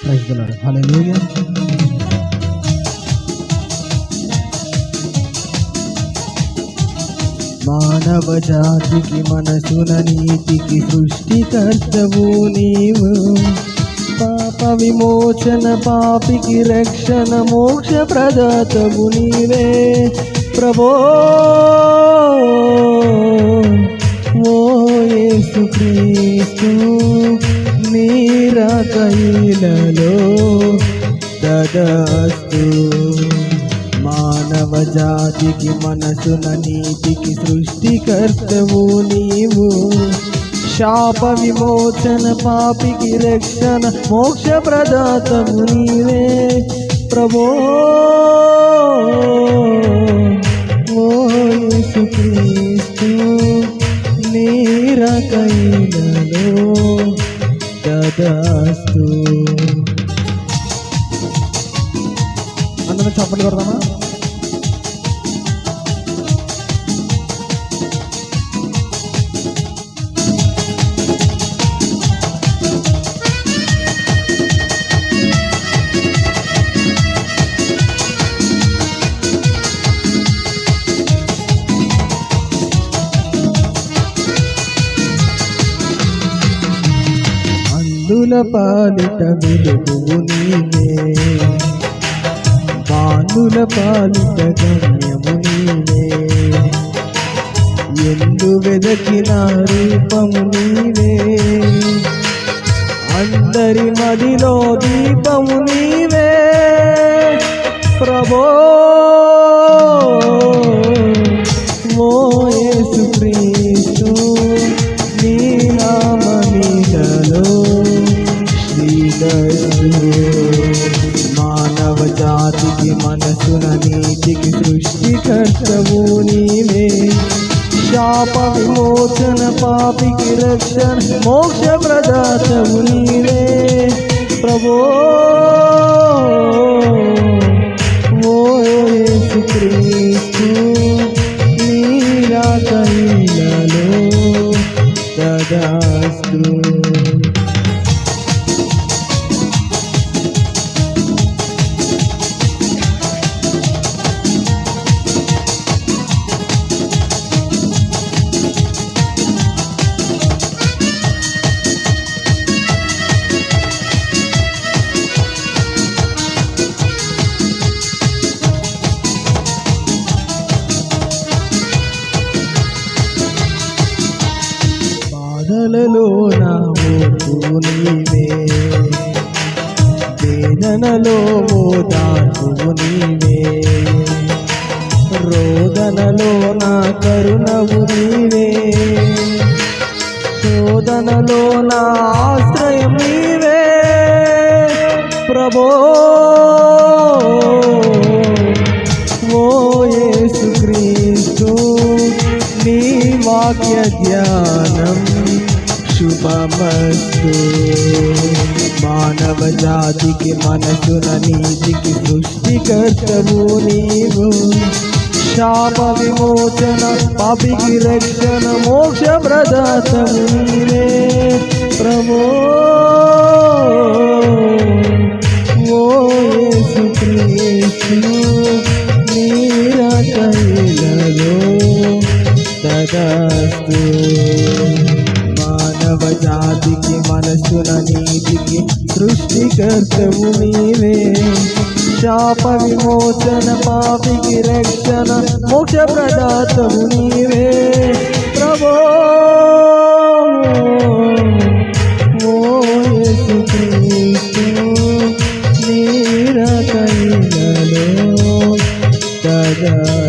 Praise ప్రైజ్లాడు హల్లెలూయా మానవ జాతికి మనసున నీతికి సృష్టికర్తవు నీవు పాప విమోచన పాపికి రక్షణ మోక్ష ప్రదాతవు నీవే ప్రభో ఓ యేసు క్రీస్తు నీ కైలలో దదస్తు. మానవ జాతికి మనసున నీతికి సృష్టికర్తవు నీవు. శాప విమోచన పాపికి రక్షణ మోక్ష ప్రదాతము నీవే. ప్రభో దదాస్తు అందరం చప్పట్లు కొడదామా? అందుల పాలిట వెలుగు నీవే. బాణుల పాలిట గమ్యము నీవే. ఎందు వెదకిన రూపము నీవే. అందరి మదిలో దీపము నీవే. ప్రభో మానవ జాతికి మనసున నీతికి సృష్టికర్తవు నీవే. శాప విమోచన పాపికి రక్షణ మోక్ష ప్రదాతవు నీవే. ప్రభో ఓ యేసు క్రీస్తు సదాస్తు వేదనలలో నా ఓర్పు నీవే వేదనలో ఓదార్పు నీవే. రోదనలో నా కరుణవు నీవే. శోధనలో నా ఆశ్రయం నీవే. ప్రభో ఓ యేసు నీ వాక్య ధ్యానం శుభమస్తు మానవ జాతికి మనసున నీతికి సృష్టికర్తవు నీవు శాప విమోచన పాపికి రక్షణ మోక్ష ప్రదాతము నీవే ప్రభో ఓ యేసు క్రీస్తు నీరకైలలో తదాస్తు మానవ కర్తవు నీవే. శాప విమోచన పాపికి రక్షణ మోక్ష ప్రదాతవు నీవే. ప్రభో నీరకైలలో కదా